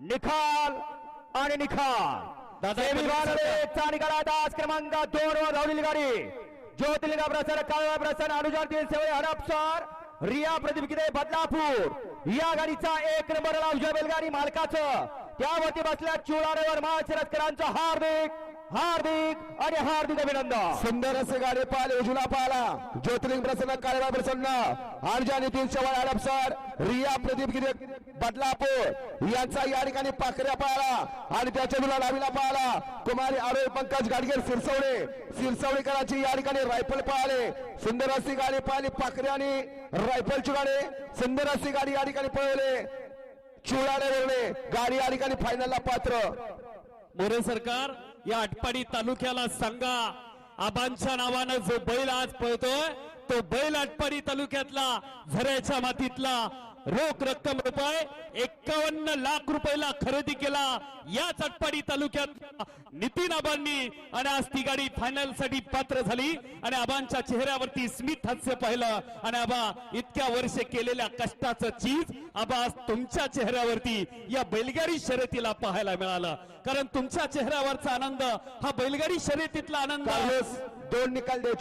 निखाल आणि निकाल आहे दास क्रमांक दोन वर धावलेली गाडी. ज्योतिर्लिंग प्रसन्न काळवा प्रसन्न अनुजान तीन सेवे हडपसर रिया प्रदीप किदे बदलापूर. या गाडीचा एक नंबर लावजो बैलगाडी मालकाचं. त्यावरती बसल्या चुळाड्यावर महाशरथकरांचं हार्दिक हार्दिक आणि हार्दिक अभिनंदन. सुंदर असे गाडी पाहिले उजला पाहिला ज्योतिर्लिंग प्रसन्न काळेबा प्रसन्न. अर्जा नितीन चव्हाण हडपसर रिया प्रदीप गिरे बदलापूर. यांचा या ठिकाणी पाखऱ्या पाहिला आणि त्याच्या मुला डावीला पाहिला कुमारी आरोय पंकज गाडगेर सिरसवडे. सिरसवडेकरांची या ठिकाणी रायफल पाहिले सुंदर अशी गाडी पाहिली पाखरे आणि रायफलची गाडी सुंदर अशी गाडी या ठिकाणी पळवले. चिवडाने गाडी या ठिकाणी फायनलला पात्र. मोरे सरकार या आटपाडी तालुक्याला सांगा. आबांच्या नावानं जो बैल आज पळतोय तो बैल आटपाडी तालुक्यातला झऱ्याच्या मातीतला रोख रक्कम रुपये एक्कावन्न लाख रुपयाला खरेदी केला. या चटपाडी तालुक्यात नितीन आबांनी आणि आज ती गाडी फायनलसाठी पात्र झाली. आणि आबांच्या चेहऱ्यावरती स्मित हास्य पाहिलं. आणि आबा इतक्या वर्ष केलेल्या कष्टाचं चीज आबा आज तुमच्या चेहऱ्यावरती या बैलगाडी शर्यतीला पाहायला मिळालं. कारण तुमच्या चेहऱ्यावरचा आनंद हा बैलगाडी शर्यतीतला आनंद. दोन निकाल द्यायचे.